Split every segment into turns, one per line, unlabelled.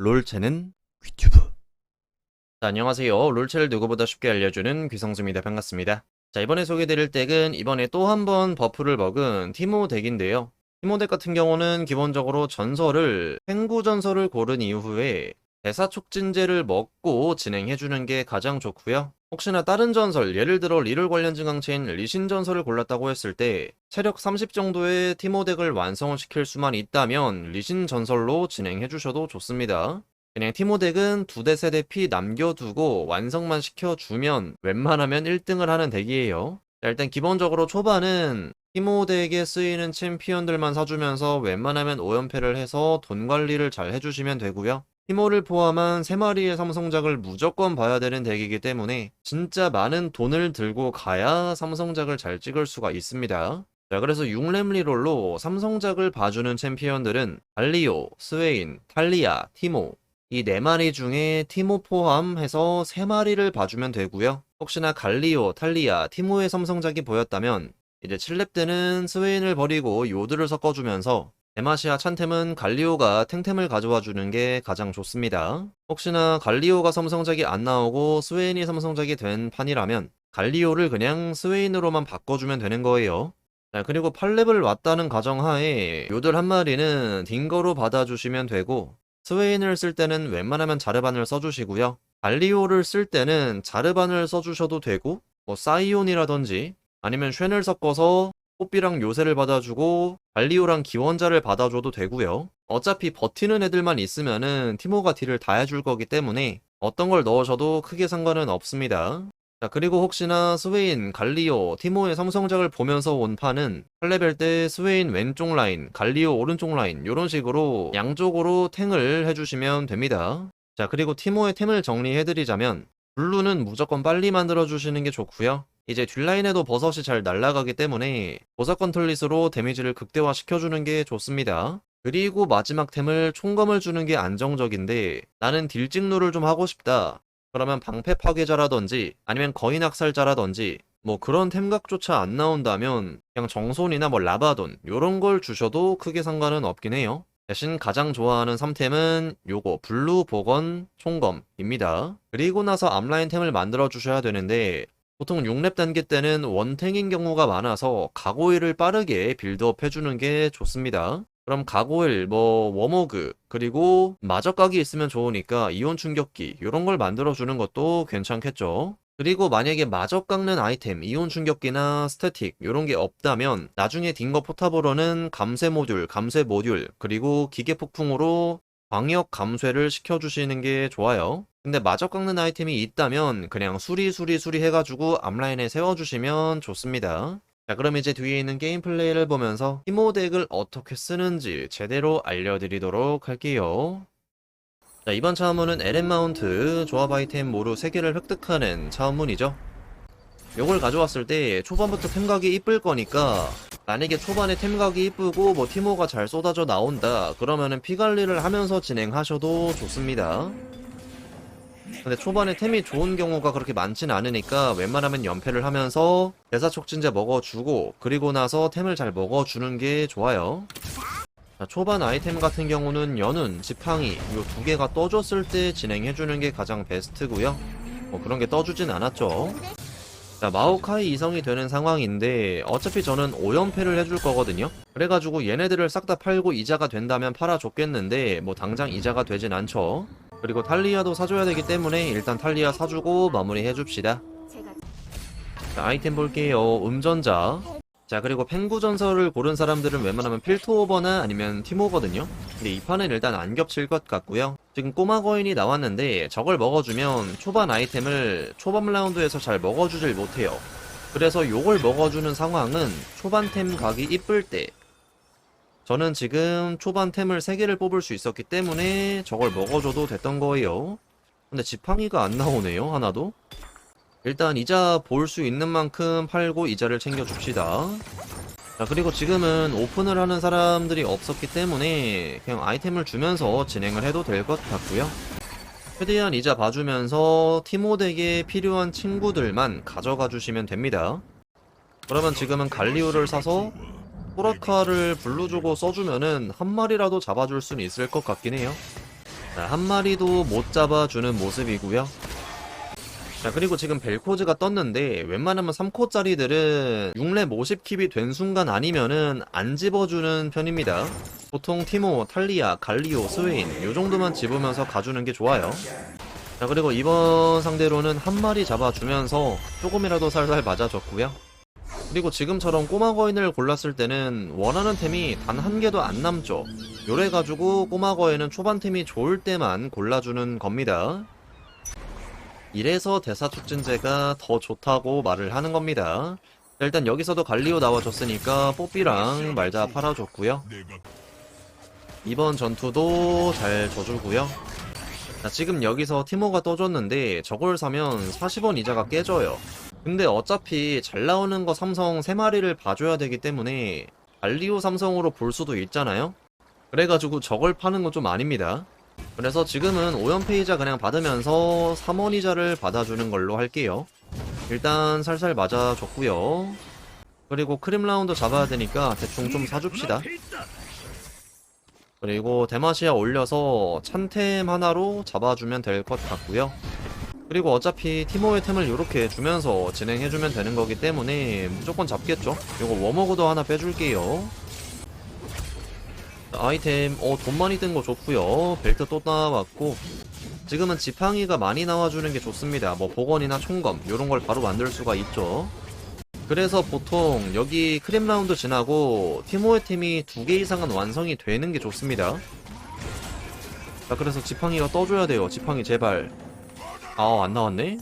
롤체는 귀튜브. 자, 안녕하세요. 롤체를 누구보다 쉽게 알려주는 귀성수입니다. 반갑습니다. 자, 이번에 소개드릴 덱은 이번에 또 한 번 버프를 먹은 티모 덱인데요. 티모 덱 같은 경우는 기본적으로 전설을 팽구 전설을 고른 이후에 대사 촉진제를 먹고 진행해주는 게 가장 좋고요. 혹시나 다른 전설, 예를 들어 리롤 관련 증강체인 리신 전설을 골랐다고 했을 때 체력 30 정도의 티모 덱을 완성을 시킬 수만 있다면 리신 전설로 진행해 주셔도 좋습니다. 그냥 티모 덱은 두대 세대 피 남겨두고 완성만 시켜주면 웬만하면 1등을 하는 덱이에요. 자, 일단 기본적으로 초반은 티모 덱에 쓰이는 챔피언들만 사주면서 웬만하면 5연패를 해서 돈 관리를 잘 해주시면 되고요. 티모를 포함한 3마리의 삼성작을 무조건 봐야 되는 덱이기 때문에 진짜 많은 돈을 들고 가야 삼성작을 잘 찍을 수가 있습니다. 자, 그래서 6렘 리롤로 삼성작을 봐주는 챔피언들은 발리오, 스웨인, 탈리아, 티모 이 4마리 중에 티모 포함해서 3마리를 봐주면 되고요. 혹시나 갈리오, 탈리아, 티모의 삼성작이 보였다면 이제 7렙 때는 스웨인을 버리고 요드를 섞어주면서 데마시아 찬템은 갈리오가 탱템을 가져와 주는 게 가장 좋습니다. 혹시나 갈리오가 삼성작이 안 나오고 스웨인이 삼성작이 된 판이라면 갈리오를 그냥 스웨인으로만 바꿔주면 되는 거예요. 자, 그리고 8렙을 왔다는 가정하에 요들 한 마리는 딩거로 받아주시면 되고 스웨인을 쓸 때는 웬만하면 자르반을 써주시고요. 갈리오를 쓸 때는 자르반을 써주셔도 되고 뭐 사이온이라든지 아니면 쉔을 섞어서 뽀삐랑 요새를 받아주고 발리오랑 기원자를 받아줘도 되고요. 어차피 버티는 애들만 있으면은 티모가 딜을 다 해줄 거기 때문에 어떤 걸 넣으셔도 크게 상관은 없습니다. 자, 그리고 혹시나 스웨인, 갈리오, 티모의 삼성작을 보면서 온 판은 8레벨 때 스웨인 왼쪽 라인, 갈리오 오른쪽 라인 이런 식으로 양쪽으로 탱을 해주시면 됩니다. 자, 그리고 티모의 템을 정리해드리자면 블루는 무조건 빨리 만들어주시는 게 좋고요. 이제 뒷라인에도 버섯이 잘 날아가기 때문에 보석 컨틀릿으로 데미지를 극대화 시켜주는 게 좋습니다. 그리고 마지막 템을 총검을 주는 게 안정적인데 나는 딜찍누를 좀 하고 싶다. 그러면 방패 파괴자라든지 아니면 거인 학살자라든지 뭐 그런 템각조차 안 나온다면 그냥 정손이나 뭐 라바돈 요런 걸 주셔도 크게 상관은 없긴 해요. 대신 가장 좋아하는 3템은 요거 블루 복원 총검입니다. 그리고 나서 앞라인 템을 만들어 주셔야 되는데 보통 6렙 단계 때는 원탱인 경우가 많아서 가고일을 빠르게 빌드업 해주는 게 좋습니다. 그럼 가고일, 뭐 워머그, 그리고 마저각이 있으면 좋으니까 이온 충격기 이런 걸 만들어주는 것도 괜찮겠죠. 그리고 만약에 마저 깎는 아이템, 이온 충격기나 스태틱 이런 게 없다면 나중에 딩거 포탑으로는 감쇄 모듈, 감쇄 모듈, 그리고 기계 폭풍으로 광역 감쇄를 시켜주시는 게 좋아요. 근데 마저 깎는 아이템이 있다면 그냥 수리 수리 수리 해가지고 앞라인에 세워주시면 좋습니다. 자 그럼 이제 뒤에 있는 게임 플레이를 보면서 티모 덱을 어떻게 쓰는지 제대로 알려드리도록 할게요. 자 이번 차원문은 LM 마운트 조합 아이템 모루 3개를 획득하는 차원문이죠. 요걸 가져왔을 때 초반부터 템각이 이쁠 거니까 만약에 초반에 템각이 이쁘고 뭐 티모가 잘 쏟아져 나온다 그러면은 피 관리를 하면서 진행하셔도 좋습니다. 근데 초반에 템이 좋은 경우가 그렇게 많진 않으니까 웬만하면 연패를 하면서 대사 촉진제 먹어주고 그리고 나서 템을 잘 먹어주는 게 좋아요. 자, 초반 아이템 같은 경우는 연운, 지팡이 이 두 개가 떠줬을 때 진행해주는 게 가장 베스트고요. 뭐 그런 게 떠주진 않았죠. 자, 마오카이 이성이 되는 상황인데 어차피 저는 5연패를 해줄 거거든요. 그래가지고 얘네들을 싹 다 팔고 이자가 된다면 팔아줬겠는데 뭐 당장 이자가 되진 않죠. 그리고 탈리아도 사줘야 되기 때문에 일단 탈리아 사주고 마무리 해줍시다. 자, 아이템 볼게요. 음전자. 자, 그리고 펭구 전설을 고른 사람들은 웬만하면 필토오버나 아니면 팀오거든요. 근데 이 판은 일단 안 겹칠 것 같고요. 지금 꼬마 거인이 나왔는데 저걸 먹어주면 초반 아이템을 초반 라운드에서 잘 먹어주질 못해요. 그래서 요걸 먹어주는 상황은 초반 템 각이 이쁠 때 저는 지금 초반 템을 3개를 뽑을 수 있었기 때문에 저걸 먹어줘도 됐던 거예요. 근데 지팡이가 안 나오네요, 하나도. 일단 이자 볼 수 있는 만큼 팔고 이자를 챙겨줍시다. 자, 그리고 지금은 오픈을 하는 사람들이 없었기 때문에 그냥 아이템을 주면서 진행을 해도 될 것 같고요. 최대한 이자 봐주면서 티모덱에 필요한 친구들만 가져가 주시면 됩니다. 그러면 지금은 갈리오를 사서 소라카를 블루 주고 써주면은 한 마리라도 잡아줄 수는 있을 것 같긴 해요. 자, 한 마리도 못 잡아주는 모습이고요. 자, 그리고 지금 벨코즈가 떴는데 웬만하면 3코짜리들은 6렙 50킵이 된 순간 아니면은 안 집어주는 편입니다. 보통 티모, 탈리아, 갈리오, 스웨인 요 정도만 집으면서 가주는 게 좋아요. 자, 그리고 이번 상대로는 한 마리 잡아주면서 조금이라도 살살 맞아줬고요. 그리고 지금처럼 꼬마 거인을 골랐을 때는 원하는 템이 단 한 개도 안 남죠. 요래가지고 꼬마 거인은 초반 템이 좋을 때만 골라주는 겁니다. 이래서 대사 촉진제가 더 좋다고 말을 하는 겁니다. 자, 일단 여기서도 갈리오 나와줬으니까 뽀삐랑 말자 팔아줬고요. 이번 전투도 잘 져주고요. 자, 지금 여기서 티모가 떠줬는데 저걸 사면 40원 이자가 깨져요. 근데 어차피 잘 나오는 거 삼성 3마리를 봐줘야 되기 때문에 알리오 삼성으로 볼 수도 있잖아요? 그래가지고 저걸 파는 건 좀 아닙니다. 그래서 지금은 5연페이자 그냥 받으면서 3원 이자를 받아주는 걸로 할게요. 일단 살살 맞아줬고요. 그리고 크림 라운드 잡아야 되니까 대충 좀 사줍시다. 그리고 대마시아 올려서 찬템 하나로 잡아주면 될 것 같고요. 그리고 어차피 티모의 템을 이렇게 주면서 진행해주면 되는 거기 때문에 무조건 잡겠죠? 이거 워머그도 하나 빼줄게요. 아이템, 어, 돈 많이 뜬거 좋고요 벨트 또 나왔고. 지금은 지팡이가 많이 나와주는 게 좋습니다. 뭐, 복원이나 총검, 이런 걸 바로 만들 수가 있죠. 그래서 보통 여기 크림 라운드 지나고 티모의 템이 두 개 이상은 완성이 되는 게 좋습니다. 자, 그래서 지팡이가 떠줘야 돼요. 지팡이 제발. 아, 안 나왔네?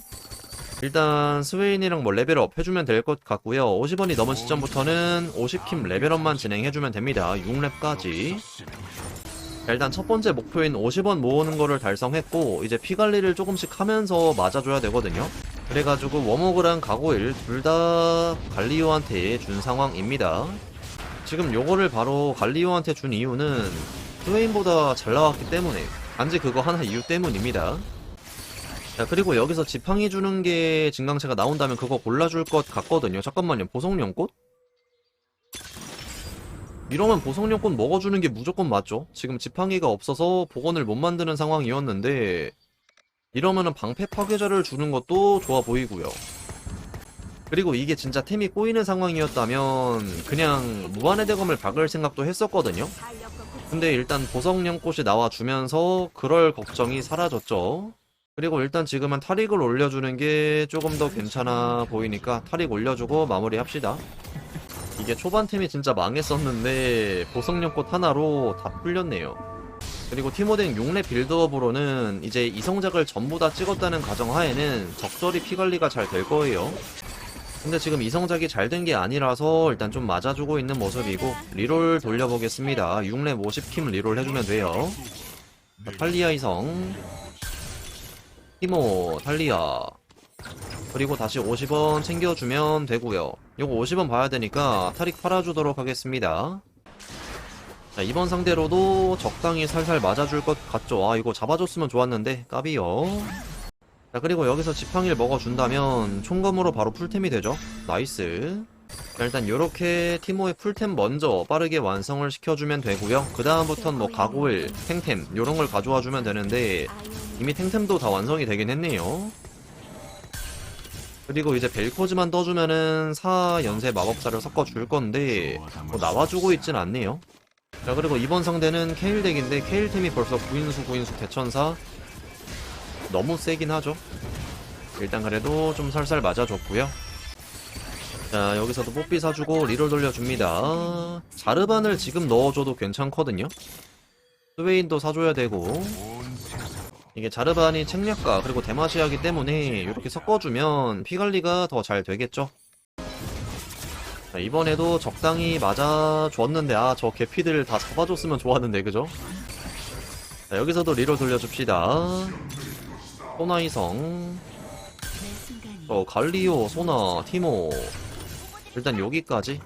일단 스웨인이랑 뭐 레벨업 해주면 될 것 같고요. 50원이 넘은 시점부터는 50킴 레벨업만 진행해주면 됩니다. 6렙까지. 일단 첫 번째 목표인 50원 모으는 거를 달성했고 이제 피 관리를 조금씩 하면서 맞아줘야 되거든요. 그래가지고 워머그랑 가고일 둘 다 갈리오한테 준 상황입니다. 지금 요거를 바로 갈리오한테 준 이유는 스웨인보다 잘 나왔기 때문에 단지 그거 하나 이유 때문입니다 자 그리고 여기서 지팡이 주는 게 진강체가 나온다면 그거 골라줄 것 같거든요. 잠깐만요. 보석연꽃? 이러면 보석연꽃 먹어주는 게 무조건 맞죠. 지금 지팡이가 없어서 복원을 못 만드는 상황이었는데 이러면은 방패 파괴자를 주는 것도 좋아 보이고요. 그리고 이게 진짜 템이 꼬이는 상황이었다면 그냥 무한의 대검을 박을 생각도 했었거든요. 근데 일단 보석연꽃이 나와주면서 그럴 걱정이 사라졌죠 그리고 일단 지금은 탈익을 올려주는 게 조금 더 괜찮아 보이니까 탈익 올려주고 마무리합시다. 이게 초반템이 진짜 망했었는데 보석연꽃 하나로 다 풀렸네요. 그리고 티모덴 6렙 빌드업으로는 이제 이성작을 전부 다 찍었다는 가정하에는 적절히 피관리가 잘 될 거예요. 근데 지금 이성작이 잘 된 게 아니라서 일단 좀 맞아주고 있는 모습이고 리롤 돌려보겠습니다. 6렙 50킴 리롤 해주면 돼요. 자, 탈리아 이성 티모, 탈리아 그리고 다시 50원 챙겨주면 되고요. 요거 50원 봐야 되니까 타릭 팔아주도록 하겠습니다. 자 이번 상대로도 적당히 살살 맞아줄 것 같죠? 아 이거 잡아줬으면 좋았는데 까비요. 자 그리고 여기서 지팡이를 먹어준다면 총검으로 바로 풀템이 되죠? 나이스 자, 일단 요렇게 티모의 풀템 먼저 빠르게 완성을 시켜주면 되고요 그 다음부턴 뭐 가고일, 탱템 요런 걸 가져와주면 되는데 이미 탱템도 다 완성이 되긴 했네요. 그리고 이제 벨코즈만 떠주면은 4연쇄 마법사를 섞어줄 건데 뭐 나와주고 있진 않네요. 자 그리고 이번 상대는 케일 덱인데 케일템이 벌써 9인수 9인수 대천사 너무 세긴 하죠. 일단 그래도 좀 살살 맞아줬고요. 자 여기서도 뽀삐 사주고 리롤 돌려줍니다. 자르반을 지금 넣어줘도 괜찮거든요. 스웨인도 사줘야 되고 이게 자르반이 책략가 그리고 대마시아기 때문에 이렇게 섞어주면 피관리가 더 잘 되겠죠 자, 이번에도 적당히 맞아줬는데 아 저 개피들 다 잡아줬으면 좋았는데 그죠? 자, 여기서도 리롤 돌려줍시다 소나이성 어, 갈리오, 소나, 티모 일단 여기까지.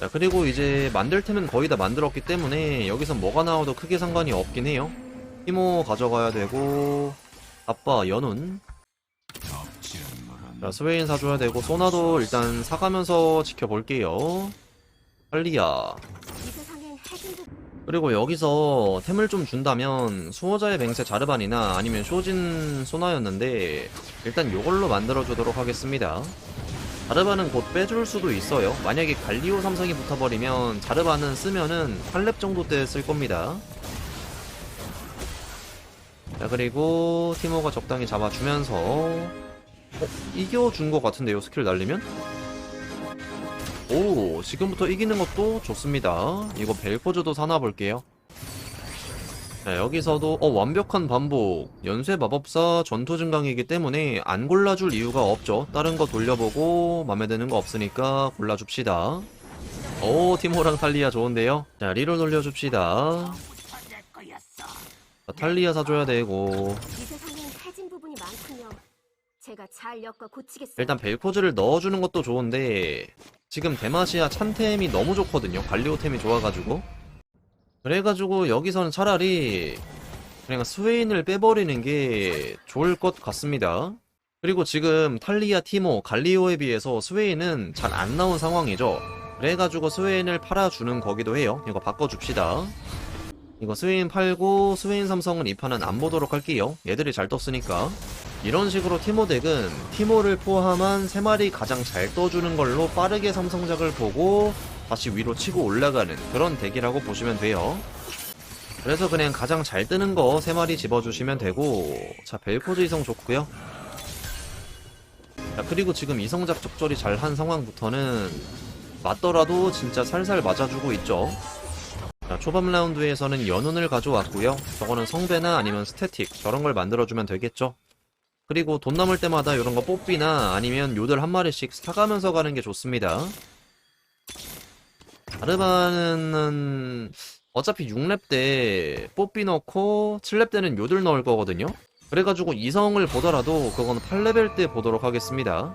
자 그리고 이제 만들 템은 거의 다 만들었기 때문에 여기서 뭐가 나와도 크게 상관이 없긴 해요. 티모 가져가야 되고 아빠 연운. 자 스웨인 사줘야 되고 소나도 일단 사가면서 지켜볼게요. 할리야. 그리고 여기서 템을 좀 준다면 수호자의 맹세 자르반이나 아니면 쇼진 소나였는데 일단 요걸로 만들어주도록 하겠습니다. 자르반은 곧 빼줄 수도 있어요. 만약에 갈리오 삼성이 붙어버리면 자르반은 쓰면은 8렙 정도 때 쓸 겁니다. 자 그리고 티모가 적당히 잡아주면서 어? 이겨준 것 같은데요 스킬 날리면? 오 지금부터 이기는 것도 좋습니다 이거 벨코즈도 사놔볼게요 자 여기서도 어 완벽한 반복. 연쇄 마법사 전투 증강이기 때문에 안 골라줄 이유가 없죠. 다른 거 돌려보고 맘에 드는 거 없으니까 골라줍시다. 오 티모랑 탈리아 좋은데요? 자 리로 돌려줍시다. 자, 탈리아 사줘야 되고.
이 세상엔 해진 부분이 많군요. 제가 잘 엮어 고치겠어요.
일단 벨코즈를 넣어주는 것도 좋은데 지금 데마시아 찬템이 너무 좋거든요. 갈리오템이 좋아가지고 그래가지고 여기서는 차라리 그냥 스웨인을 빼버리는 게 좋을 것 같습니다. 그리고 지금 탈리아 티모 갈리오에 비해서 스웨인은 잘 안 나온 상황이죠. 그래가지고 스웨인을 팔아주는 거기도 해요. 이거 바꿔줍시다. 이거 스웨인 팔고 스웨인 삼성은 이 판은 안 보도록 할게요. 얘들이 잘 떴으니까. 이런 식으로 티모 덱은 티모를 포함한 3마리 가장 잘 떠주는 걸로 빠르게 삼성작을 보고 다시 위로 치고 올라가는 그런 덱이라고 보시면 돼요. 그래서 그냥 가장 잘 뜨는 거 3마리 집어주시면 되고 자 벨코즈 이성 좋고요. 자 그리고 지금 이성작 적절히 잘 한 상황부터는 맞더라도 진짜 살살 맞아주고 있죠. 자, 초반 라운드에서는 연운을 가져왔고요. 저거는 성배나 아니면 스태틱 저런 걸 만들어주면 되겠죠. 그리고 돈 남을 때마다 이런 거 뽀삐나 아니면 요들 한 마리씩 사가면서 가는 게 좋습니다. 아르바는 어차피 6렙 때 뽀삐 넣고 7렙 때는 요들 넣을 거거든요. 그래가지고 이성을 보더라도 그건 8레벨 때 보도록 하겠습니다.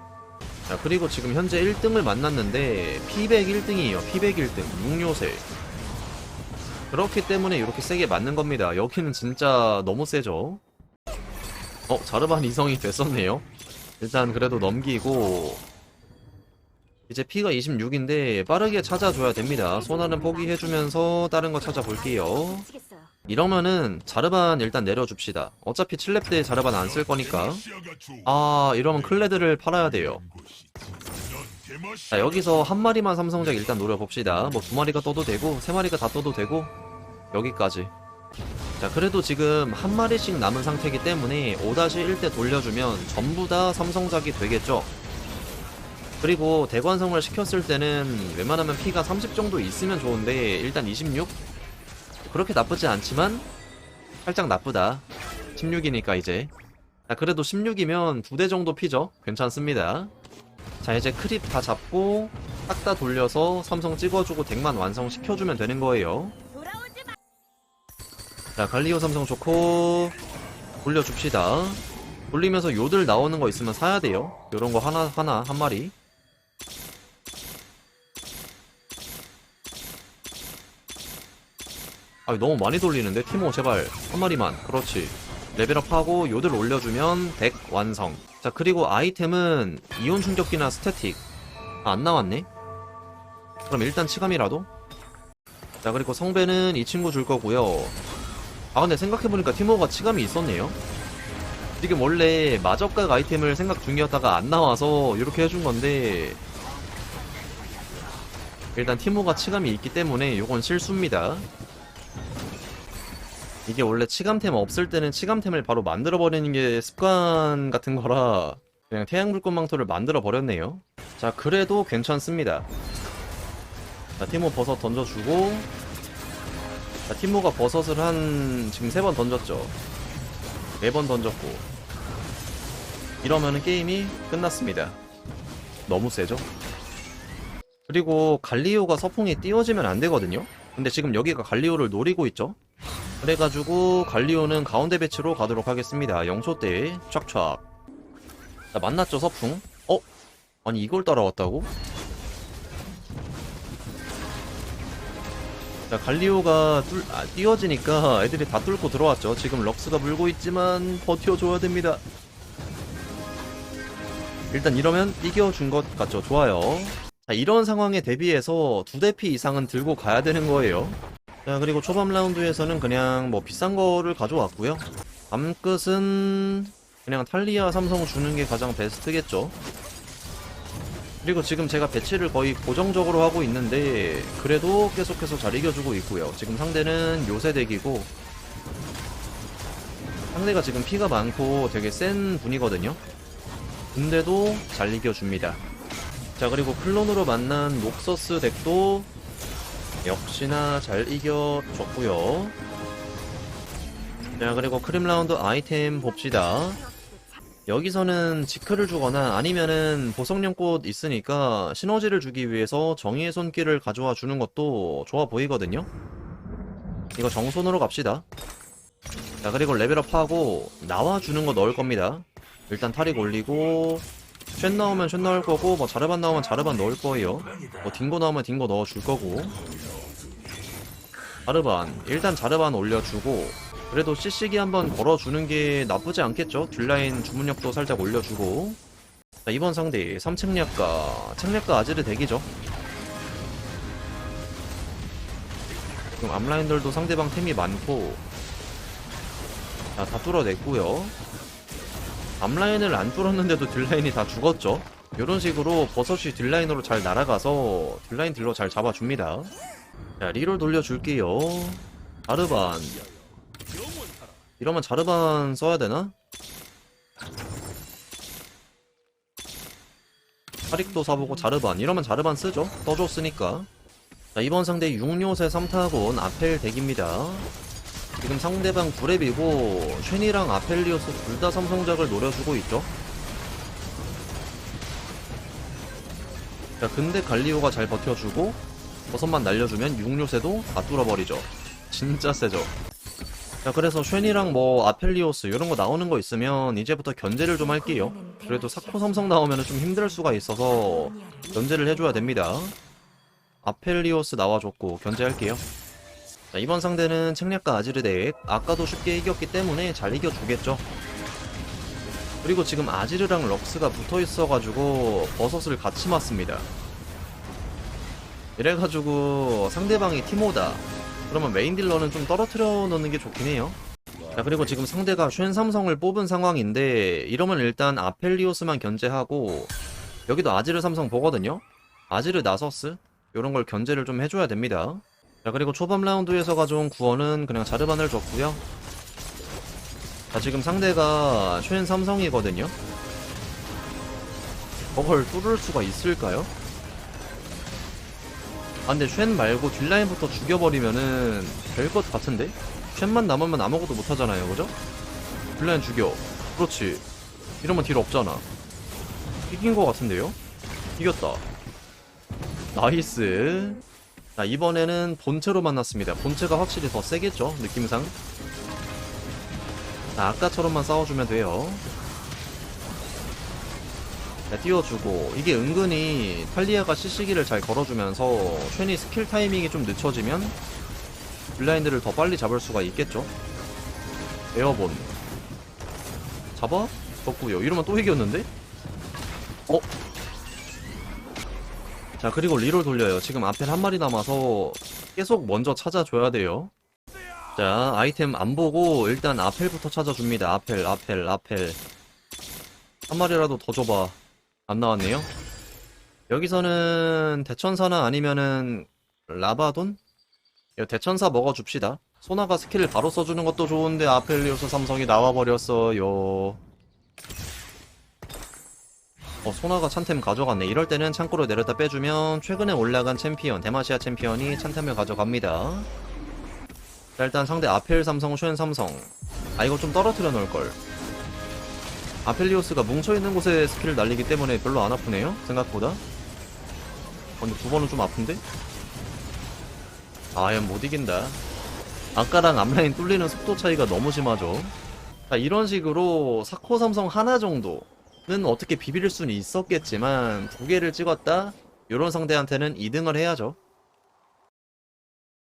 자, 그리고 지금 현재 1등을 만났는데 피백 1등이에요. 피백 1등. 6요새. 그렇기 때문에 이렇게 세게 맞는 겁니다. 여기는 진짜 너무 세죠. 어, 자르반 이성이 됐었네요. 일단 그래도 넘기고 이제 피가 26인데 빠르게 찾아줘야 됩니다. 소나는 포기해주면서 다른 거 찾아볼게요. 이러면은 자르반 일단 내려줍시다. 어차피 7렙 때 자르반 안 쓸 거니까. 아, 이러면 클레드를 팔아야 돼요. 자, 여기서 한 마리만 삼성작 일단 노려봅시다. 뭐 두 마리가 떠도 되고, 세 마리가 다 떠도 되고, 여기까지. 자, 그래도 지금 한 마리씩 남은 상태이기 때문에 5-1 때 돌려주면 전부 다 삼성작이 되겠죠. 그리고 대관성을 시켰을 때는 웬만하면 피가 30 정도 있으면 좋은데, 일단 26? 그렇게 나쁘지 않지만, 살짝 나쁘다. 16이니까 이제. 자, 그래도 16이면 두 대 정도 피죠? 괜찮습니다. 자, 이제 크립 다 잡고, 딱 다 돌려서 삼성 찍어주고 덱만 완성시켜주면 되는 거예요. 자, 갈리오 삼성 좋고, 돌려줍시다. 돌리면서 요들 나오는 거 있으면 사야 돼요. 요런 거 하나, 하나, 한 마리. 아, 너무 많이 돌리는데? 티모, 제발. 한 마리만. 그렇지. 레벨업하고 요들 올려주면 덱 완성. 자, 그리고 아이템은 이온 충격기나 스태틱. 아, 안 나왔네? 그럼 일단 치감이라도? 자, 그리고 성배는 이 친구 줄 거고요. 아 근데 생각해보니까 티모가 치감이 있었네요 지금 원래 마적각 아이템을 생각 중이었다가 안 나와서 이렇게 해준 건데 일단 티모가 치감이 있기 때문에 이건 실수입니다 이게 원래 치감템 없을 때는 치감템을 바로 만들어버리는 게 습관 같은 거라 그냥 태양불꽃망토를 만들어 버렸네요 자 그래도 괜찮습니다 자 티모 버섯 던져주고 자, 티모가 버섯을 한 지금 세 번 던졌죠. 네 번 던졌고 이러면은 게임이 끝났습니다. 너무 세죠? 그리고 갈리오가 서풍이 띄워지면 안 되거든요. 근데 지금 여기가 갈리오를 노리고 있죠. 그래가지고 갈리오는 가운데 배치로 가도록 하겠습니다. 0초 때 촥촥. 자, 만났죠 서풍? 어? 아니 이걸 따라왔다고? 자, 갈리오가 뚫, 아, 띄워지니까 애들이 다 뚫고 들어왔죠. 지금 럭스가 물고 있지만 버텨줘야 됩니다. 일단 이러면 이겨준 것 같죠. 좋아요. 자, 이런 상황에 대비해서 두 대피 이상은 들고 가야 되는 거예요. 자 그리고 초반 라운드에서는 그냥 뭐 비싼 거를 가져왔고요. 밤끝은 그냥 탈리아 삼성 주는 게 가장 베스트겠죠. 그리고 지금 제가 배치를 거의 고정적으로 하고 있는데 그래도 계속해서 잘 이겨주고 있고요. 지금 상대는 요새 덱이고 상대가 지금 피가 많고 되게 센 분이거든요. 근데도 잘 이겨줍니다. 자 그리고 클론으로 만난 녹서스 덱도 역시나 잘 이겨줬고요. 자 그리고 크림 라운드 아이템 봅시다. 여기서는 지크를 주거나 아니면은 보석령 꽃 있으니까 시너지를 주기 위해서 정의의 손길을 가져와 주는 것도 좋아 보이거든요. 이거 정손으로 갑시다. 자 그리고 레벨업하고 나와주는 거 넣을 겁니다. 일단 탈익 올리고 쉔 나오면 쉔 넣을 거고 뭐 자르반 나오면 자르반 넣을 거예요. 뭐 딩고 나오면 딩고 넣어줄 거고. 자르반 일단 자르반 올려주고 그래도 CC기 한번 걸어주는 게 나쁘지 않겠죠? 뒷라인 주문력도 살짝 올려주고. 자 이번 상대 3책략가. 책략가 아지르 대기죠. 지금 앞라인들도 상대방 템이 많고. 자 다 뚫어냈고요 앞라인을 안 뚫었는데도 뒷라인이 다 죽었죠? 이런 식으로 버섯이 뒷라인으로 잘 날아가서 뒷라인 딜로 잘 잡아줍니다. 자 리롤 돌려줄게요. 자르반. 이러면 자르반 써야 되나? 파릭도 사보고 자르반. 이러면 자르반 쓰죠? 떠줬으니까. 자 이번 상대 6요새 3타곤 아펠 덱입니다 지금 상대방 구랩이고 쉔이랑 아펠리오스 둘 다 삼성작을 노려주고 있죠? 자 근데 갈리오가 잘 버텨주고 버섯만 날려주면 6요새도 다 뚫어버리죠. 진짜 세죠. 자 그래서 쉔이랑 뭐 아펠리오스 이런 거 나오는 거 있으면 이제부터 견제를 좀 할게요. 그래도 사코 삼성 나오면 좀 힘들 수가 있어서 견제를 해줘야 됩니다. 아펠리오스 나와줬고 견제할게요 자 이번 상대는 책략가 아지르 덱 아까도 쉽게 이겼기 때문에 잘 이겨주겠죠 그리고 지금 아지르랑 럭스가 붙어있어가지고 버섯을 같이 맞습니다 이래가지고 상대방이 티모다 그러면 메인 딜러는 좀 떨어뜨려 놓는 게 좋긴 해요. 자, 그리고 지금 상대가 쉔 삼성을 뽑은 상황인데, 이러면 일단 아펠리오스만 견제하고, 여기도 아지르 삼성 보거든요? 아지르 나서스? 요런 걸 견제를 좀 해줘야 됩니다. 자, 그리고 초반 라운드에서 가져온 구원은 그냥 자르반을 줬고요 자, 지금 상대가 쉔 삼성이거든요? 저걸 뚫을 수가 있을까요? 아 근데 쉔 말고 뒷라인부터 죽여버리면은 될 것 같은데? 쉔만 남으면 아무것도 못하잖아요 그죠? 뒷라인 죽여 그렇지 이러면 딜 없잖아 이긴 것 같은데요? 이겼다 나이스 자 이번에는 본체로 만났습니다. 본체가 확실히 더 세겠죠? 느낌상? 자 아까처럼만 싸워주면 돼요. 자, 띄워주고. 이게 은근히 탈리아가 CC기를 잘 걸어주면서 쉔이 스킬 타이밍이 좀 늦춰지면 블라인드를 더 빨리 잡을 수가 있겠죠? 에어본. 잡아? 졌구요. 이러면 또 이겼는데? 어? 자 그리고 리롤 돌려요 지금 앞에 한 마리 남아서 계속 먼저 찾아줘야 돼요 자 아이템 안 보고 일단 아펠부터 찾아줍니다 아펠 아펠 아펠 한 마리라도 더 줘봐 안 나왔네요. 여기서는 대천사나 아니면은 라바돈? 대천사 먹어줍시다. 소나가 스킬을 바로 써주는 것도 좋은데 아펠리오스 삼성이 나와버렸어요. 어, 소나가 찬템 가져갔네. 이럴 때는 창고로 내렸다 빼주면 최근에 올라간 챔피언, 데마시아 챔피언이 찬템을 가져갑니다. 자, 일단 상대 아펠 삼성, 쉔 삼성. 아, 이거 좀 떨어뜨려 놓을걸. 아펠리오스가 뭉쳐있는 곳에 스킬을 날리기 때문에 별로 안 아프네요 생각보다 어, 근데 두 번은 좀 아픈데? 아, 얘못 이긴다. 아까랑 앞라인 뚫리는 속도 차이가 너무 심하죠. 자, 이런 식으로 사코 삼성 하나 정도는 어떻게 비빌 수는 있었겠지만 두 개를 찍었다? 이런 상대한테는 2등을 해야죠.